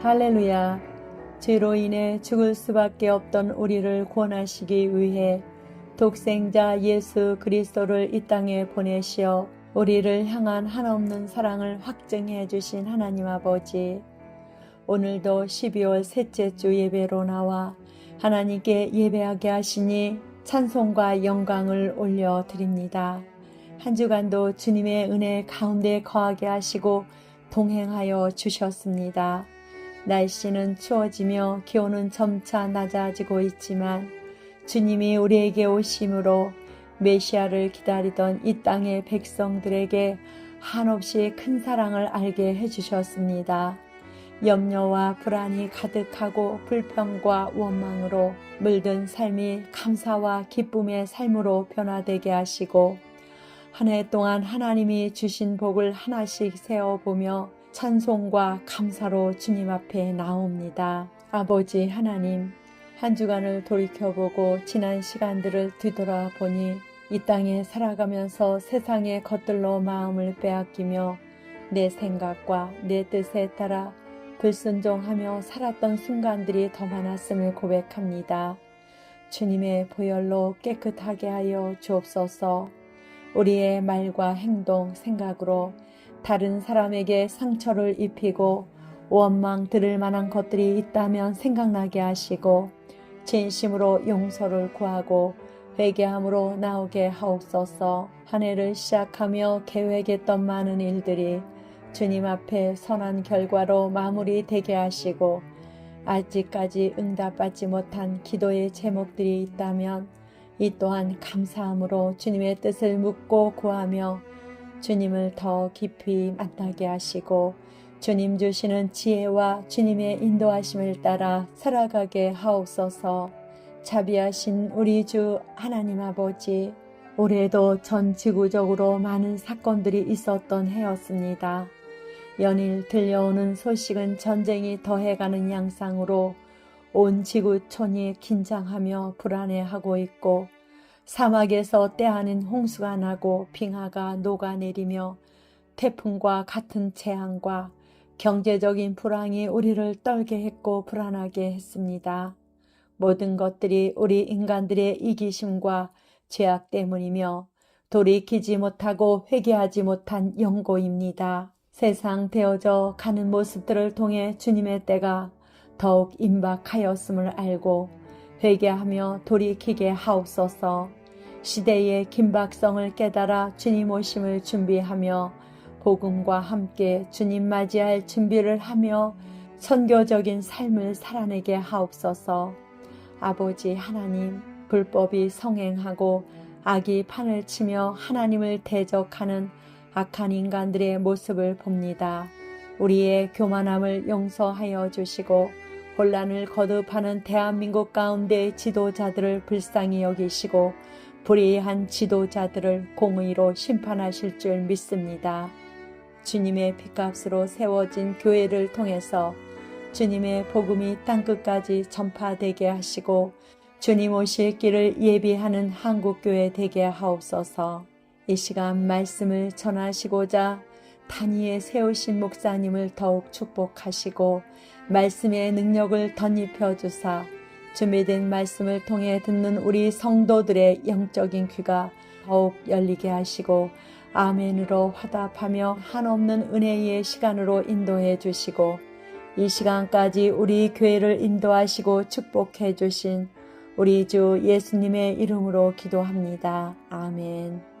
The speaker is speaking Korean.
할렐루야. 죄로 인해 죽을 수밖에 없던 우리를 구원하시기 위해 독생자 예수 그리스도를 이 땅에 보내시어 우리를 향한 한없는 사랑을 확증해 주신 하나님 아버지. 오늘도 12월 셋째 주 예배로 나와 하나님께 예배하게 하시니 찬송과 영광을 올려 드립니다. 한 주간도 주님의 은혜 가운데 거하게 하시고 동행하여 주셨습니다. 날씨는 추워지며 기온은 점차 낮아지고 있지만 주님이 우리에게 오심으로 메시아를 기다리던 이 땅의 백성들에게 한없이 큰 사랑을 알게 해주셨습니다. 염려와 불안이 가득하고 불평과 원망으로 물든 삶이 감사와 기쁨의 삶으로 변화되게 하시고 한 해 동안 하나님이 주신 복을 하나씩 세어보며 찬송과 감사로 주님 앞에 나옵니다. 아버지 하나님, 한 주간을 돌이켜보고 지난 시간들을 뒤돌아보니 이 땅에 살아가면서 세상의 것들로 마음을 빼앗기며 내 생각과 내 뜻에 따라 불순종하며 살았던 순간들이 더 많았음을 고백합니다. 주님의 보혈로 깨끗하게 하여 주옵소서 우리의 말과 행동, 생각으로 다른 사람에게 상처를 입히고 원망 들을 만한 것들이 있다면 생각나게 하시고 진심으로 용서를 구하고 회개함으로 나오게 하옵소서. 한 해를 시작하며 계획했던 많은 일들이 주님 앞에 선한 결과로 마무리되게 하시고 아직까지 응답받지 못한 기도의 제목들이 있다면 이 또한 감사함으로 주님의 뜻을 묻고 구하며 주님을 더 깊이 만나게 하시고 주님 주시는 지혜와 주님의 인도하심을 따라 살아가게 하옵소서 자비하신 우리 주 하나님 아버지 올해도 전 지구적으로 많은 사건들이 있었던 해였습니다. 연일 들려오는 소식은 전쟁이 더해가는 양상으로 온 지구촌이 긴장하며 불안해하고 있고 사막에서 때아닌 홍수가 나고 빙하가 녹아내리며 태풍과 같은 재앙과 경제적인 불황이 우리를 떨게 했고 불안하게 했습니다. 모든 것들이 우리 인간들의 이기심과 죄악 때문이며 돌이키지 못하고 회개하지 못한 영고입니다. 세상 되어져 가는 모습들을 통해 주님의 때가 더욱 임박하였음을 알고 회개하며 돌이키게 하옵소서 시대의 긴박성을 깨달아 주님 오심을 준비하며 복음과 함께 주님 맞이할 준비를 하며 선교적인 삶을 살아내게 하옵소서 아버지 하나님 불법이 성행하고 악이 판을 치며 하나님을 대적하는 악한 인간들의 모습을 봅니다. 우리의 교만함을 용서하여 주시고 혼란을 거듭하는 대한민국 가운데 지도자들을 불쌍히 여기시고 불의한 지도자들을 공의로 심판하실 줄 믿습니다. 주님의 피값으로 세워진 교회를 통해서 주님의 복음이 땅끝까지 전파되게 하시고 주님 오실 길을 예비하는 한국교회 되게 하옵소서 이 시간 말씀을 전하시고자 단위에 세우신 목사님을 더욱 축복하시고 말씀의 능력을 덧입혀 주사 준비된 말씀을 통해 듣는 우리 성도들의 영적인 귀가 더욱 열리게 하시고 아멘으로 화답하며 한없는 은혜의 시간으로 인도해 주시고 이 시간까지 우리 교회를 인도하시고 축복해 주신 우리 주 예수님의 이름으로 기도합니다. 아멘.